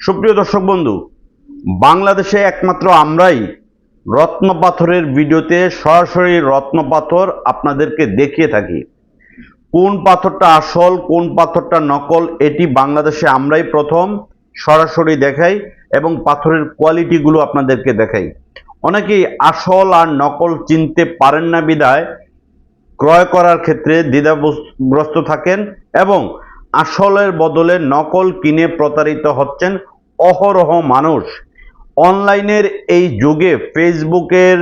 সুপ্রিয় দর্শক বন্ধু, বাংলাদেশে একমাত্র আমরাই রত্ন পাথরের ভিডিওতে সরাসরি রত্ন পাথর আপনাদেরকে দেখিয়ে থাকি। কোন পাথরটা আসল, কোন পাথরটা নকল, এটি বাংলাদেশে আমরাই প্রথম সরাসরি দেখাই এবং পাথরের কোয়ালিটিগুলো আপনাদেরকে দেখাই। অনেকেই আসল আর নকল চিনতে পারেন না বিদায় ক্রয় করার ক্ষেত্রে দ্বিধাগ্রস্ত থাকেন এবং আসলের বদলে নকল কিনে প্রতারিত হচ্ছেন অহরহ মানুষ। অনলাইনের এই যুগে ফেসবুকের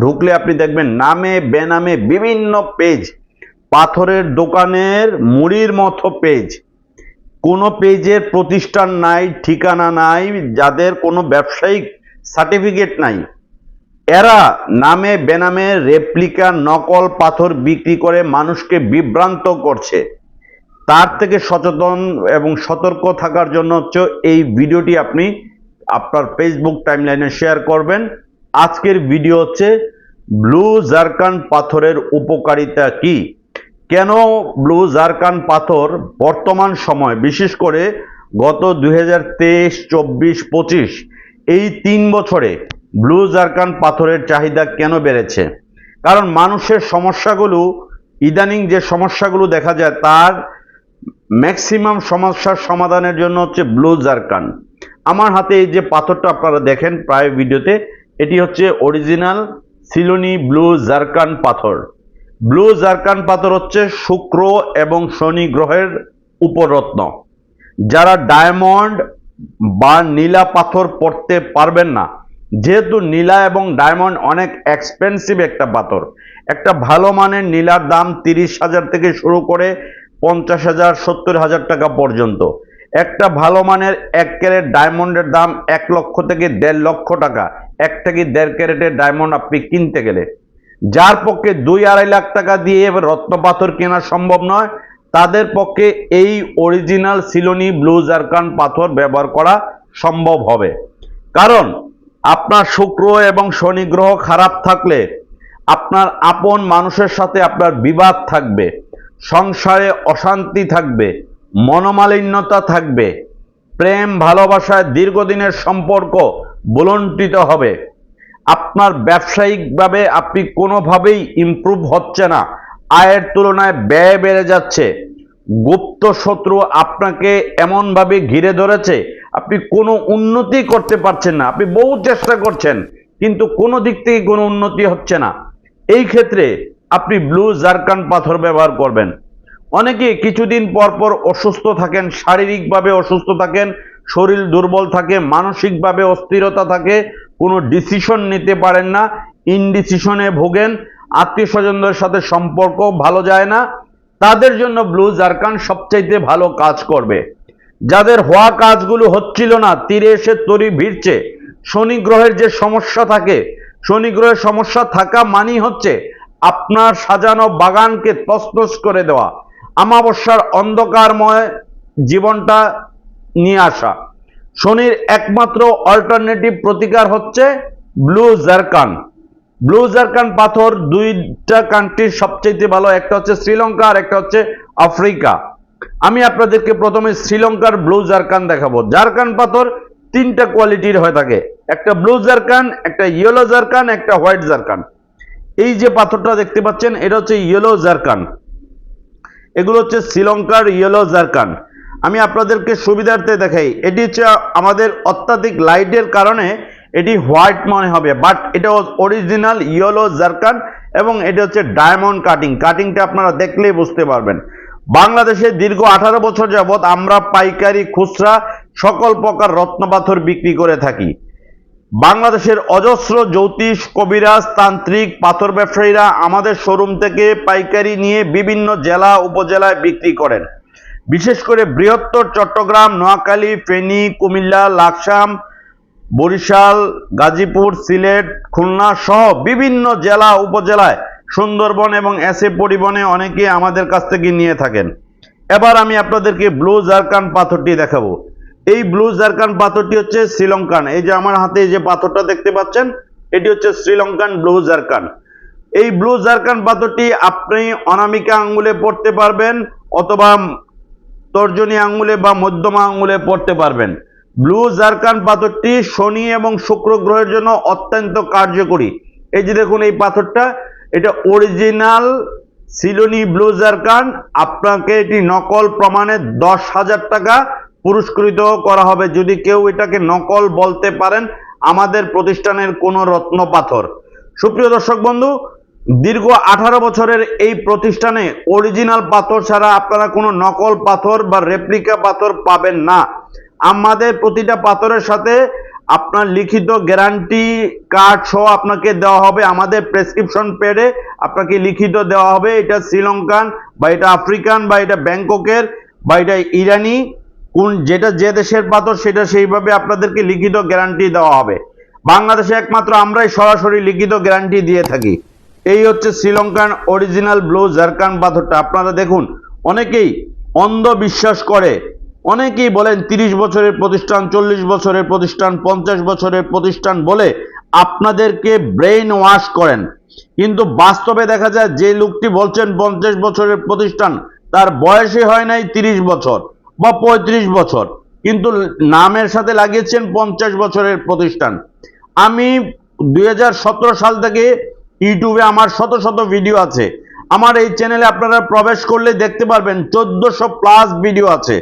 ঢুকলে আপনি দেখবেন নামে, বেনামে বিভিন্ন পেজ, পাথরের দোকানের মুড়ির মতো পেজ। কোনো পেজের প্রতিষ্ঠান নাই, ঠিকানা নাই, যাদের কোনো ব্যবসায়িক সার্টিফিকেট নাই। এরা নামে, বেনামে রেপ্লিকা, নকল পাথর বিক্রি করে মানুষকে বিভ্রান্ত করছে। তার থেকে সচেতন এবং সতর্ক থাকার জন্য হচ্ছে এই ভিডিওটি আপনি আপনার ফেসবুক টাইমলাইনে শেয়ার করবেন। আজকের ভিডিও হচ্ছে, ব্লু জারকান পাথরের উপকারিতা কি? কেন ব্লু জারকান পাথর বর্তমান সময়, বিশেষ করে গত দুই হাজার তেইশ, চব্বিশ, পঁচিশ, এই তিন বছরে ব্লু জারকান পাথরের চাহিদা কেন বেড়েছে? কারণ মানুষের সমস্যাগুলো, ইদানিং যে সমস্যাগুলো দেখা যায়, তার ম্যাক্সিমাম সমস্যার সমাধানের জন্য হচ্ছে ব্লু জারকান। আমার হাতে এই যে পাথরটা আপনারা দেখেন প্রায় ভিডিওতে, এটি হচ্ছে অরিজিনাল সিলোনি ব্লু জারকান পাথর। ব্লু জারকান পাথর হচ্ছে শুক্র এবং শনি গ্রহের উপরত্ন যারা ডায়মন্ড বা নীলা পাথর পড়তে পারবেন না, যেহেতু নীলা এবং ডায়মন্ড অনেক এক্সপেন্সিভ একটা পাথর। একটা ভালো মানের নীলার দাম তিরিশ হাজার থেকে শুরু করে পঞ্চাশ হাজার, সত্তর হাজার টাকা পর্যন্ত। একটা ভালো মানের এক ক্যারেট ডায়মন্ডের দাম এক লক্ষ থেকে দেড় লক্ষ টাকা। এক থেকে দেড় ক্যারেটের ডায়মন্ড আপনি কিনতে গেলে? যার পক্ষে দুই আড়াই লাখ টাকা দিয়ে রত্ন পাথর কেনা সম্ভব নয়, তাদের পক্ষে এই অরিজিনাল সিলোনি ব্লু জারকান পাথর ব্যবহার করা সম্ভব হবে। কারণ আপনার শুক্র এবং শনি গ্রহ খারাপ থাকলে আপনার আপন মানুষের সাথে আপনার বিবাদ থাকবে। সংসারে অশান্তি থাকবে, মনোমালিন্যতা থাকবে, প্রেম ভালোবাসায় দীর্ঘদিনের সম্পর্ক বুলন্টিত হবে। আপনার ব্যবসায়িকভাবে আপনি কোনোভাবেই ইমপ্রুভ হচ্ছে না, আয়ের তুলনায় ব্যয় বেড়ে যাচ্ছে। গুপ্ত শত্রু আপনাকে এমনভাবে ঘিরে ধরেছে, আপনি কোনো উন্নতি করতে পারছেন না, আপনি বহু চেষ্টা করছেন, কিন্তু কোনো দিক থেকে কোনো উন্নতি হচ্ছে না। এই ক্ষেত্রে আপনি ব্লু জারকান পাথর ব্যবহার করবেন। অনেকে কিছুদিন পর পর অসুস্থ থাকেন, শারীরিকভাবে অসুস্থ থাকেন, শরীর দুর্বল থাকে, মানসিকভাবে অস্থিরতা থাকে, কোনো ডিসিশন নিতে পারেন না ইনডিসিশনে ভোগেন আত্মীয় স্বজনদের সাথে সম্পর্ক ভালো যায় না, তাদের জন্য ব্লু জারকান সবচাইতে ভালো কাজ করবে। যাদের হওয়া কাজগুলো হচ্ছিল না, তীরে এসে তরি ভিড়ছে, শনি গ্রহের যে সমস্যা থাকে, শনি গ্রহের সমস্যা থাকা মানেই হচ্ছে আপনার সাজানো বাগানকে তসতস করে দেওয়া আমাবস্যার অন্ধকারময় জীবনটা নিয়ে আসা। শনির একমাত্র অল্টারনেটিভ প্রতিকার হচ্ছে ব্লু জারকান ব্লু জারকান পাথর দুইটা কান্ট্রির সবচেয়ে ভালো, একটা হচ্ছে শ্রীলঙ্কা আর একটা হচ্ছে আফ্রিকা। আমি আপনাদেরকে প্রথমে শ্রীলঙ্কার ব্লু জারকান দেখাবো। জারকান পাথর তিনটা কোয়ালিটির হয়ে থাকে। একটা ব্লু জারকান একটা ইয়েলো জারকান একটা হোয়াইট জারকান এই যে পাথরটা দেখতে পাচ্ছেন, এটা হচ্ছে ইয়েলো জারকান এগুলো হচ্ছে শ্রীলঙ্কার ইয়েলো জারকান আমি আপনাদেরকে সুবিধার্থে দেখাই, এটি হচ্ছে আমাদের অত্যাধিক লাইটের কারণে এটি হোয়াইট মনে হবে বাট এটা অরিজিনাল ইয়েলো জারকান এবং এটা হচ্ছে ডায়মন্ড কাটিং কাটিংটা আপনারা দেখলেই বুঝতে পারবেন। বাংলাদেশে দীর্ঘ আঠারো বছর যাবৎ আমরা পাইকারি খুচরা সকল প্রকার রত্নপাথর বিক্রি করে থাকি। বাংলাদেশের অজস্র জ্যোতিষ, কবিরাজ, তান্ত্রিক, পাথর ব্যবসায়ীরা আমাদের শোরুম থেকে পাইকারি নিয়ে বিভিন্ন জেলা, উপজেলায় বিক্রি করেন। বিশেষ করে বৃহত্তর চট্টগ্রাম, নোয়াখালী, ফেনী, কুমিল্লা, লাকসাম, বরিশাল, গাজীপুর, সিলেট, খুলনা সহ বিভিন্ন জেলা, উপজেলায় সুন্দরবন এবং এসে পরিবহনে অনেকে আমাদের কাছ থেকে নিয়ে থাকেন। এবার আমি আপনাদেরকে ব্লু জারকান পাথরটি দেখাবো। এই ব্লু জারকান পাথরটি হচ্ছে শ্রীলঙ্কান। এই যে আমার হাতে যে পাথরটা দেখতে পাচ্ছেন, এটি হচ্ছে শ্রীলঙ্কান ব্লু জারকান এই ব্লু জারকান পাথরটি আপনি অনামিকা আঙ্গুলে পড়তে পারবেন অথবা তর্জনী আঙ্গুলে বা মধ্যমা আঙ্গুলে পড়তে পারবেন। ব্লু জারকান পাথরটি শনি এবং শুক্র গ্রহের জন্য অত্যন্ত কার্যকরী। এই যে দেখুন এই পাথরটা, এটা অরিজিনাল সিলোনি ব্লু জারকান আপনাকে এটি নকল প্রমাণে দশ হাজার টাকা পুরস্কৃত করা হবে যদি কেউ এটাকে নকল বলতে পারেন, আমাদের প্রতিষ্ঠানের কোনো রত্ন পাথর। সুপ্রিয় দর্শক বন্ধু, দীর্ঘ আঠারো বছরের এই প্রতিষ্ঠানে অরিজিনাল পাথর ছাড়া আপনারা কোনো নকল পাথর বা রেপ্লিকা পাথর পাবেন না। আমাদের প্রতিটা পাথরের সাথে আপনার লিখিত গ্যারান্টি কার্ড সহ আপনাকে দেওয়া হবে। আমাদের প্রেসক্রিপশন পেডে আপনাকে লিখিত দেওয়া হবে, এটা শ্রীলঙ্কান বা এটা আফ্রিকান বা এটা ব্যাংককের বা এটা ইরানি। কোন যেটা যে দেশের পাথর, সেটা সেইভাবে আপনাদেরকে লিখিত গ্যারান্টি দেওয়া হবে। বাংলাদেশে একমাত্র আমরাই সরাসরি লিখিত গ্যারান্টি দিয়ে থাকি। এই হচ্ছে শ্রীলঙ্কান অরিজিনাল ব্লু জারকান পাথরটা। আপনারা দেখুন, অনেকেই অন্ধ বিশ্বাস করে, অনেকেই বলেন তিরিশ বছরের প্রতিষ্ঠান, চল্লিশ বছরের প্রতিষ্ঠান, পঞ্চাশ বছরের প্রতিষ্ঠান বলে আপনাদেরকে ব্রেইন ওয়াশ করেন। কিন্তু বাস্তবে দেখা যায় যে লোকটি বলছেন পঞ্চাশ বছরের প্রতিষ্ঠান, তার বয়সই হয় নাই তিরিশ বছর। বা পঁয়ত্রিশ বছর। কিন্তু নামের সাথে লাগিয়েছেন পঞ্চাশ বছরের প্রতিষ্ঠান। আমি দু হাজার সতেরো সাল থেকে ইউটিউবে আমার শত শত ভিডিও আছে। আমার এই চ্যানেলে আপনারা প্রবেশ করলে দেখতে পারবেন চোদ্দশো প্লাস ভিডিও আছে।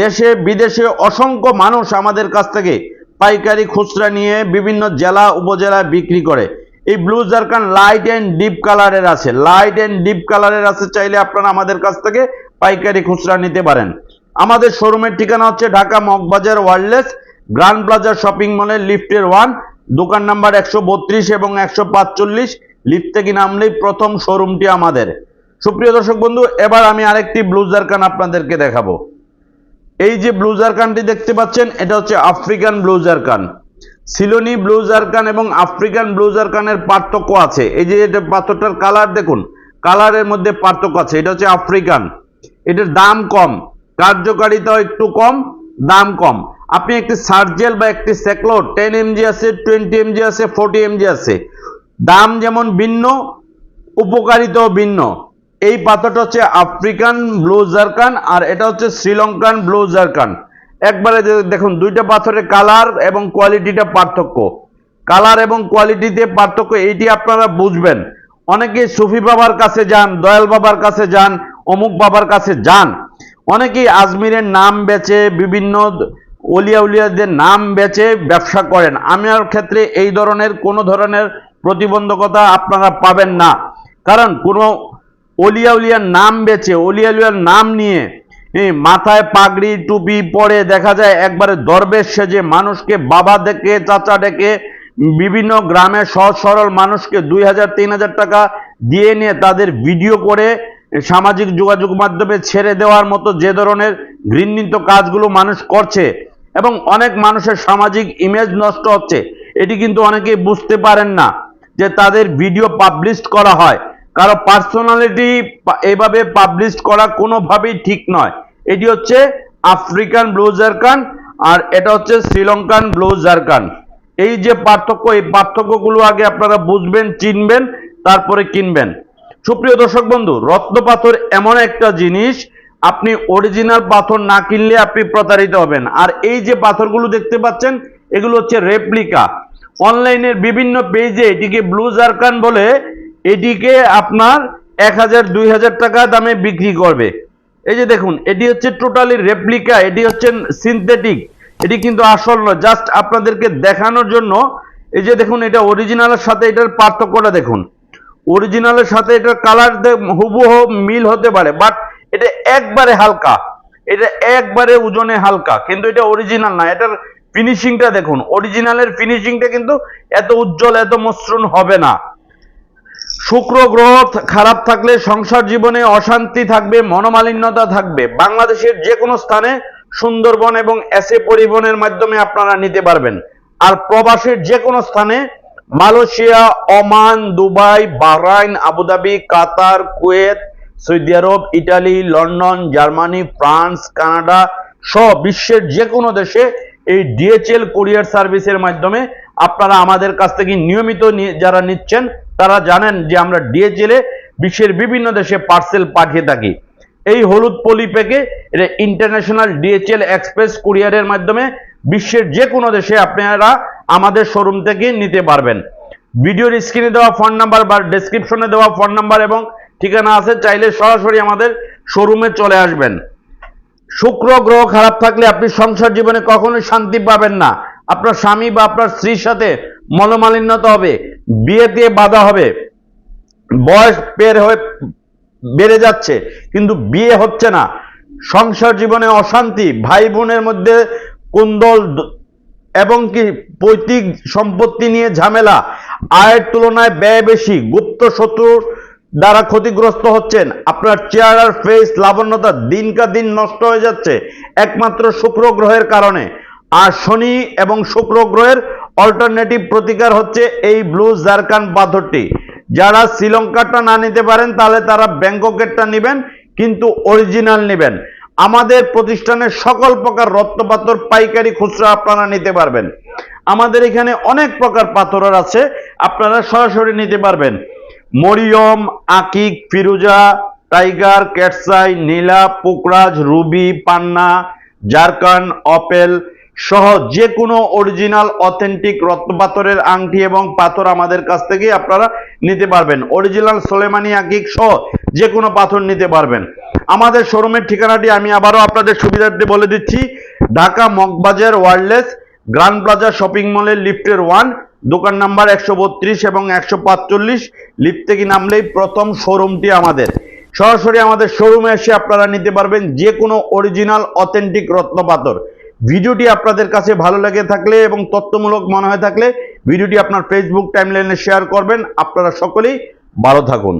দেশে, বিদেশে অসংখ্য মানুষ আমাদের কাছ থেকে পাইকারি খুচরা নিয়ে বিভিন্ন জেলা, উপজেলায় বিক্রি করে। এই blue zircon light and deep কালারের আছে। লাইট অ্যান্ড ডিপ কালারের আছে চাইলে আপনারা আমাদের কাছ থেকে পাইকারি খুচরা নিতে পারেন। আমাদের শোরুমের ঠিকানা হচ্ছে Dhaka Moghbazar wireless grand plaza shopping মলের লিফটের ওয়ান, দোকান নাম্বার একশো বত্রিশ এবং একশো পাঁচচল্লিশ। লিফট থেকে নামলেই প্রথম শোরুমটি আমাদের। সুপ্রিয় দর্শক বন্ধু, এবার আমি আরেকটি ব্লুজার কান আপনাদেরকে দেখাবো। এই যে ব্লুজার কানটি দেখতে পাচ্ছেন, এটা হচ্ছে আফ্রিকান ব্লুজার কান। সিলোনি ব্লুজার কান এবং আফ্রিকান ব্লুজার কানের পার্থক্য আছে। এই যে এটা পাথরটার কালার, দেখুন, কালারের মধ্যে পার্থক্য আছে। এটা হচ্ছে আফ্রিকান। এটার দাম কম। কার্যকারিতাও একটু কম, দাম কম। আপনি একটি সার্জেল বা একটি সেকলো টেন এমজি আছে, টোয়েন্টি এমজি আছে, ফোর্টি এমজি আছে। দাম যেমন ভিন্ন, উপকারিতাও ভিন্ন। এই পাথরটা হচ্ছে আফ্রিকান ব্লু জারকান আর এটা হচ্ছে শ্রীলঙ্কান ব্লু জারকান। একবারে দেখুন, দুইটা পাথরের কালার এবং কোয়ালিটিটা পার্থক্য। কালার এবং কোয়ালিটিতে পার্থক্য, এইটি আপনারা বুঝবেন। অনেকে সুফি বাবার কাছে যান, দয়াল বাবার কাছে যান, অমুক বাবার কাছে যান। অনেকেই আজমিরের নাম বেচে বিভিন্ন অলিয়া উলিয়াদের নাম বেচে ব্যবসা করেন। আমার ক্ষেত্রে এই ধরনের কোনো ধরনের প্রতিবন্ধকতা আপনারা পাবেন না। কারণ কোনো অলিয়া উলিয়ার নাম বেচে, অলিয়া উলিয়ার নাম নিয়ে মাথায় পাগড়ি, টুপি পরে দেখা যায় একবারে দরবেশ সেজে মানুষকে, বাবা ডেকে, চাচা ডেকে, বিভিন্ন গ্রামের সহজ সরল মানুষকে দুই হাজার, তিন হাজার টাকা দিয়ে নিয়ে তাদের ভিডিও করে সামাজিক যোগাযোগ মাধ্যমে ছেড়ে দেওয়ার মতো যে ধরনের ঘৃণিত কাজগুলো মানুষ করছে এবং অনেক মানুষের সামাজিক ইমেজ নষ্ট হচ্ছে, এটি কিন্তু অনেকেই বুঝতে পারেন না যে তাদের ভিডিও পাবলিশ করা হয়। কারও পার্সোনালিটি এভাবে পাবলিশ করা কোনোভাবেই ঠিক নয়। এটি হচ্ছে আফ্রিকান ব্লু জারকান আর এটা হচ্ছে শ্রীলঙ্কান ব্লু জারকান এই যে পার্থক্য, এই পার্থক্যগুলো আগে আপনারা বুঝবেন, চিনবেন, তারপরে কিনবেন। সুপ্রিয় দর্শক বন্ধু, রত্ন পাথর এমন একটা জিনিস, আপনি অরিজিনাল পাথর না কিনলে আপনি প্রতারিত হবেন। আর এই যে পাথরগুলো দেখতে পাচ্ছেন, এগুলো হচ্ছে রেপ্লিকা অনলাইনের বিভিন্ন পেজে এটিকে ব্লু জারকান বলে, এটিকে আপনার এক হাজার, দুই হাজার টাকা দামে বিক্রি করবে। এই যে দেখুন, এটি হচ্ছে টোটালি রেপ্লিকা এটি হচ্ছে সিনথেটিক এটি কিন্তু আসল নয় জাস্ট আপনাদেরকে দেখানোর জন্য, এই যে দেখুন, এটা অরিজিনালের সাথে এটার পার্থক্যটা দেখুন। অরিজিনালের সাথে এটার কালার হুবহু মিল হতে পারে বাট এটা একবারে হালকা, এটা একবারে ওজনে হালকা, কিন্তু এটা অরিজিনাল না, এটার ফিনিশিংটা দেখুন অরিজিনালের ফিনিশিংটা কিন্তু এত উজ্জ্বল, এত মসৃণ হবে না। শুক্র গ্রহ খারাপ থাকলে সংসার জীবনে অশান্তি থাকবে, মনোমালিন্যতা থাকবে। বাংলাদেশের যে কোনো স্থানে সুন্দরবন এবং এসে পরিবহনের মাধ্যমে আপনারা নিতে পারবেন। আর প্রবাসের যে কোনো স্থানে Malaysia, Oman, Dubai, Bahrain, Abu Dhabi, Qatar, Kuwait, Saudi Arab, Italy, London, Germany, France, Canada সহ বিশ্বের যে কোনো দেশে এই ডিএচএল কুরিয়ার সার্ভিসের মাধ্যমে আপনারা আমাদের কাছ থেকে নিয়মিত যারা নিচ্ছেন, তারা জানেন যে আমরা ডিএচএল এ বিশ্বের বিভিন্ন দেশে পার্সেল পাঠিয়ে থাকি। এই হলুদ পলি প্যাকে এটা ইন্টারন্যাশনাল ডিএচএল এক্সপ্রেস কুরিয়ারের মাধ্যমে বিশ্বের যে কোনো দেশে আপনারা আমাদের শোরুম থেকে নিতে পারবেন। ভিডিওর স্ক্রিনে দেওয়া ফোন নাম্বার বা ডেসক্রিপশনে দেওয়া ফোন নাম্বার এবং ঠিকানা আছে, চাইলে সরাসরি আমাদের শোরুমে চলে আসবেন। শুক্র, গ্রহ খারাপ থাকলে আপনি সংসার জীবনে কখনোই শান্তি পাবেন না। আপনার স্বামী বা আপনার স্ত্রীর সাথে মনোমালিন্যতা হবে বিয়েতে বাধা হবে। বয়স বের হয়ে বেড়ে যাচ্ছে, কিন্তু বিয়ে হচ্ছে না। সংসার জীবনে অশান্তি ভাই বোনের মধ্যে কুন্দল এবং কি পৈতৃক সম্পত্তি নিয়ে ঝামেলা। আয়ের তুলনায় ব্যয় বেশি। গুপ্ত শত্রুর দ্বারা ক্ষতিগ্রস্ত হচ্ছেন। আপনার চেহারার ফেস লাবণ্যতা দিনকা দিন নষ্ট হয়ে যাচ্ছে, একমাত্র শুক্র গ্রহের কারণে। আর শনি এবং শুক্র গ্রহের অল্টারনেটিভ প্রতিকার হচ্ছে এই ব্লু জারকান পাথরটি। যারা শ্রীলঙ্কারটা না নিতে পারেন, তাহলে তারা ব্যাংককেরটা নেবেন, কিন্তু অরিজিনাল নেবেন। আমাদের প্রতিষ্ঠানের সকল প্রকার রত্ন পাথর, পাইকারি খুচরা আপনারা নিতে পারবেন। আমাদের এখানে অনেক প্রকার পাথরের আছে, আপনারা সরাসরি নিতে পারবেন। মরিয়ম, আকিক, ফিরুজা, টাইগার, ক্যাটসাই, নীলা, পোকরাজ, রুবি, পান্না, জারকান, অপেল সহ যে কোনো অরিজিনাল, অথেন্টিক রত্নপাথরের আংটি এবং পাথর আমাদের কাছ থেকে আপনারা নিতে পারবেন। অরিজিনাল সোলেমানি, আকিক সহ যে কোনো পাথর নিতে পারবেন। আমাদের শোরুমের ঠিকানাটি আমি আবারও আপনাদের সুবিধার্থে বলে দিচ্ছি। Dhaka Moghbazar wireless, grand plaza shopping মলের লিফটের ওয়ান, দোকান নাম্বার একশো বত্রিশ এবং একশো পাঁচচল্লিশ। লিফট থেকে নামলেই প্রথম শোরুমটি আমাদের। সরাসরি আমাদের শোরুমে এসে আপনারা নিতে পারবেন যে কোনো অরিজিনাল, অথেন্টিক রত্নপাথর ভিডিওটি আপনাদের কাছে ভালো লেগে থাকলে এবং তথ্যমূলক মনে হয়ে থাকলে ভিডিওটি আপনার ফেসবুক টাইমলাইনে শেয়ার করবেন। আপনারা সকলেই ভালো থাকুন।